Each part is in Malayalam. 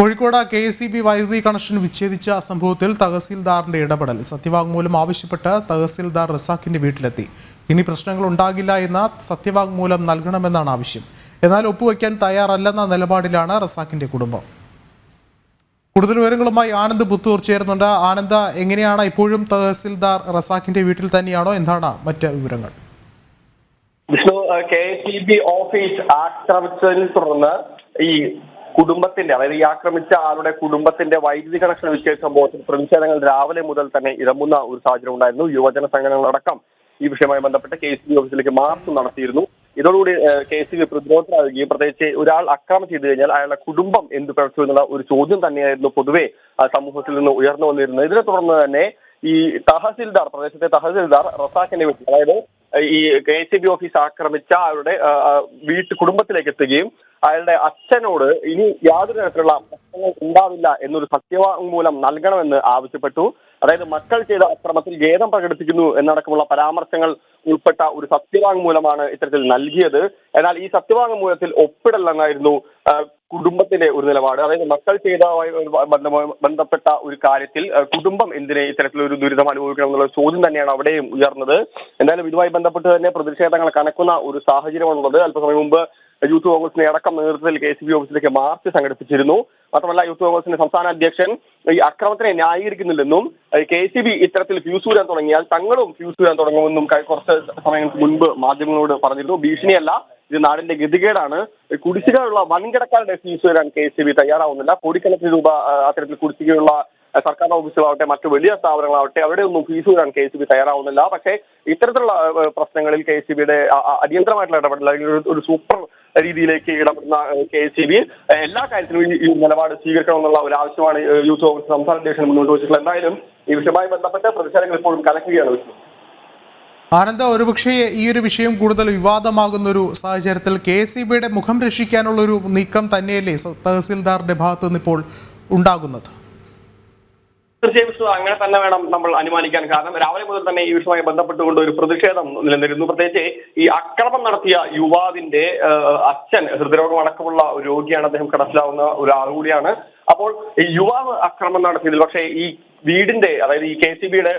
കോഴിക്കോട് കെ എസ് ബി വൈദ്യുതി കണക്ഷൻ വിച്ഛേദിച്ച സംഭവത്തിൽ തഹസീൽദാറിന്റെ ഇടപെടൽ. സത്യവാങ്മൂലം ആവശ്യപ്പെട്ട് തഹസീൽദാർ റസാഖിന്റെ വീട്ടിലെത്തി. ഇനി പ്രശ്നങ്ങൾ ഉണ്ടാകില്ല എന്ന സത്യവാങ്മൂലം നൽകണമെന്നാണ് ആവശ്യം. എന്നാൽ ഒപ്പുവയ്ക്കാൻ തയ്യാറല്ലെന്ന നിലപാടിലാണ് റസാഖിന്റെ കുടുംബം. കൂടുതൽ വിവരങ്ങളുമായി ആനന്ദ് പുത്തൂർ ചേരുന്നുണ്ട്. ആനന്ദ എങ്ങനെയാണ് ഇപ്പോഴും തഹസീൽദാർ റസാഖിന്റെ വീട്ടിൽ തന്നെയാണോ? എന്താണ് മറ്റ് വിവരങ്ങൾ? Vishnu K S E B office ആക്രമിച്ചതിനെ തുടർന്ന് ഈ കുടുംബത്തിന്റെ അതായത് ഈ ആക്രമിച്ച ആളുടെ കുടുംബത്തിന്റെ വൈദ്യുതി കണക്ഷൻ വിശേഷ സംഭവത്തിൽ പ്രതിഷേധങ്ങൾ രാവിലെ മുതൽ തന്നെ ഇറങ്ങുന്ന ഒരു സാഹചര്യം ഉണ്ടായിരുന്നു. യുവജന സംഘടനകളടക്കം ഈ വിഷയവുമായി ബന്ധപ്പെട്ട് കെ സി ബി ഓഫീസിലേക്ക് മാർച്ച് നടത്തിയിരുന്നു. ഇതോടുകൂടി കെ സി ബി പ്രതിരോധത്തിലാവുകയും പ്രത്യേകിച്ച് ഒരാൾ അക്രമം ചെയ്തു കഴിഞ്ഞാൽ അയാളുടെ കുടുംബം എന്ത് പ്രവർത്തിച്ചു എന്നുള്ള ഒരു ചോദ്യം തന്നെയായിരുന്നു പൊതുവെ സമൂഹത്തിൽ നിന്ന് ഉയർന്നു വന്നിരുന്നത്. ഇതിനെ തുടർന്ന് തന്നെ ഈ തഹസിൽദാർ പ്രദേശത്തെ തഹസിൽദാർ റസാഖിന്റെ വീട്ടിൽ അതായത് ഈ കെ എസ് ബി ഓഫീസ് ആക്രമിച്ച അവരുടെ ആ, കുടുംബത്തിലേക്ക് എത്തുകയും അയാളുടെ അച്ഛനോട് ഇനി യാതൊരു തരത്തിലുള്ള പ്രശ്നങ്ങൾ ഉണ്ടാവില്ല എന്നൊരു സത്യവാങ്മൂലം നൽകണമെന്ന് ആവശ്യപ്പെട്ടു. അതായത് മക്കൾ ചെയ്ത അക്രമത്തിൽ ഖേദം പ്രകടിപ്പിക്കുന്നു എന്നടക്കമുള്ള പരാമർശങ്ങൾ ഉൾപ്പെട്ട ഒരു സത്യവാങ്മൂലമാണ് ഇത്തരത്തിൽ നൽകിയത്. എന്നാൽ ഈ സത്യവാങ്മൂലത്തിൽ ഒപ്പിടല്ലെന്നായിരുന്നു കുടുംബത്തിന്റെ ഒരു നിലപാട്. അതായത് മക്കൾ ചെയ്തതുമായി ബന്ധപ്പെട്ട ഒരു കാര്യത്തിൽ കുടുംബം എന്തിനെ ഇത്തരത്തിലൊരു ദുരിതം അനുഭവിക്കണം എന്നുള്ള ചോദ്യം തന്നെയാണ് അവിടെയും ഉയർന്നത്. എന്തായാലും ഇതുമായി ബന്ധപ്പെട്ട് തന്നെ പ്രതിഷേധങ്ങൾ കനക്കുന്ന ഒരു സാഹചര്യമാണുള്ളത്. അല്പസമയം മുമ്പ് യൂത്ത് കോൺഗ്രസിനെ അടക്കം നേതൃത്വത്തിൽ കെ സി ബി ഓഫീസിലേക്ക് മാർച്ച് സംഘടിപ്പിച്ചിരുന്നു. മാത്രമല്ല യൂത്ത് കോൺഗ്രസിന്റെ സംസ്ഥാന അധ്യക്ഷൻ ഈ അക്രമത്തിനെ ന്യായീകരിക്കുന്നില്ലെന്നും കെ സി ബി ഇത്തരത്തിൽ ഫ്യൂസ് ചെയ്യാൻ തുടങ്ങിയാൽ തങ്ങളും ഫ്യൂസ് ചെയ്യാൻ തുടങ്ങുമെന്നും കുറച്ച് സമയങ്ങൾക്ക് മുൻപ് മാധ്യമങ്ങളോട് പറഞ്ഞിരുന്നു. ഭീഷണിയല്ല ഇത് നാടിന്റെ ഗതികേടാണ്. കുടിശ്ശികയുള്ള വൻകിടക്കാരുടെ ഫീസ് വരാൻ കെ സി ബി തയ്യാറാവുന്നില്ല. കോടിക്കണക്കിന് രൂപ അത്തരത്തിൽ കുടിശ്ശികയുള്ള സർക്കാർ ഓഫീസുകളാവട്ടെ മറ്റു വലിയ സ്ഥാപനങ്ങളാവട്ടെ അവിടെ ഒന്നും ഫീസ് വരാൻ കെ സി ബി തയ്യാറാവുന്നില്ല. പക്ഷേ ഇത്തരത്തിലുള്ള പ്രശ്നങ്ങളിൽ കെ സി ബിയുടെ അടിയന്തരമായിട്ടുള്ള ഇടപെടൽ അല്ലെങ്കിൽ ഒരു- സൂപ്പർ രീതിയിലേക്ക് ഇടപെടുന്ന കെ സി ബി എല്ലാ കാര്യത്തിലും ഈ- നിലപാട് സ്വീകരിക്കണമെന്നുള്ള ഒരു ആവശ്യമാണ് യൂത്ത് കോൺഗ്രസ് സംസ്ഥാന അധ്യക്ഷൻ മുന്നോട്ട് വെച്ചിട്ടുള്ളത്. എന്തായാലും ഈ വിഷയമായി ബന്ധപ്പെട്ട് പ്രതിഷേധങ്ങൾ ഇപ്പോഴും കലക്കുകയാണ് വിഷ്ണു. ആനന്ദ ഒരുപക്ഷേ ഈ ഒരു വിഷയം കൂടുതൽ വിവാദമാകുന്ന ഒരു സാഹചര്യത്തിൽ കെ സി ബിയുടെ മുഖം രക്ഷിക്കാനുള്ള ഒരു നീക്കം തന്നെയല്ലേ തഹസിൽദാറിന്റെ ഭാഗത്തുനിന്ന് ഭാഗത്തു നിന്ന് ഇപ്പോൾ ഉണ്ടാകുന്നത്? തീർച്ചയായും അങ്ങനെ തന്നെ വേണം നമ്മൾ അനുമാനിക്കാൻ. കാരണം രാവിലെ മുതൽ തന്നെ ഈ വിഷയവുമായി ബന്ധപ്പെട്ടുകൊണ്ട് ഒരു പ്രതിഷേധം നിലനിന്നിരുന്നു. പ്രത്യേകിച്ച് ഈ അക്രമം നടത്തിയ യുവാവിന്റെ അച്ഛൻ ഹൃദ്രോഗം അടക്കമുള്ള ഒരു രോഗിയാണ് അദ്ദേഹം കടത്തിലാവുന്ന ഒരാൾ കൂടിയാണ്. അപ്പോൾ ഈ യുവാവ് അക്രമം നടത്തിയതിൽ പക്ഷേ ഈ വീടിന്റെ അതായത് ഈ കെ സി ബിയുടെ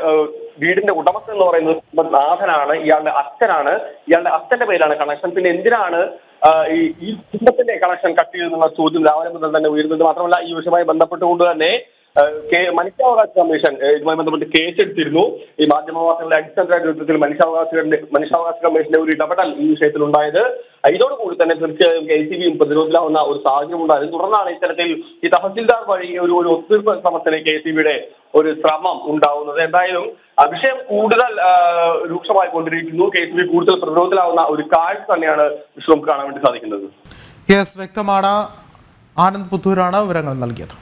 വീടിന്റെ ഉടമസ്ഥ എന്ന് പറയുന്നത് നാഥനാണ് ഇയാളുടെ അച്ഛനാണ്. ഇയാളുടെ അച്ഛന്റെ പേരാണ് കണക്ഷൻ. പിന്നെ എന്തിനാണ് ഈ കുടുംബത്തിന്റെ കണക്ഷൻ കട്ട് ചെയ്തെന്നുള്ള ചോദ്യം രാവിലെ മുതൽ തന്നെ ഉയരുന്നത്? മാത്രമല്ല ഈ വിഷയവുമായി ബന്ധപ്പെട്ടുകൊണ്ട് തന്നെ മനുഷ്യാവകാശ കമ്മീഷൻ ഇതുമായി ബന്ധപ്പെട്ട് കേസ് എടുത്തിരുന്നു ഈ മാധ്യമവാർത്തകളുടെ അടിസ്ഥാന നേതൃത്വത്തിൽ മനുഷ്യാവകാശ മനുഷ്യാവകാശ കമ്മീഷന്റെ ഒരു ഇടപെടൽ ഈ വിഷയത്തിൽ ഉണ്ടായത് ഇതോടുകൂടി തന്നെ തീർച്ചയായും കെ സി ബിയും പ്രതിരോധത്തിലാവുന്ന ഒരു സാഹചര്യം ഉണ്ടായത് തുടർന്നാണ് ഇത്തരത്തിൽ ഈ തഹസിൽദാർ വഴി ഒരു ഒരു ഒത്തുതീർപ്പ് ശ്രമത്തിന് കെ സി ബിയുടെ ഒരു ശ്രമം ഉണ്ടാവുന്നത്. എന്തായാലും വിഷയം കൂടുതൽ രൂക്ഷമായി കൊണ്ടിരിക്കുന്നു. കെ സി ബി കൂടുതൽ പ്രതിരോധത്തിലാവുന്ന ഒരു കാഴ്ച തന്നെയാണ് നമുക്ക് കാണാൻ വേണ്ടി സാധിക്കുന്നത്. യെസ് വ്യക്തമാണ്. ആനന്ദ് പുത്തൂരാണ് വിവരങ്ങൾ നൽകിയത്.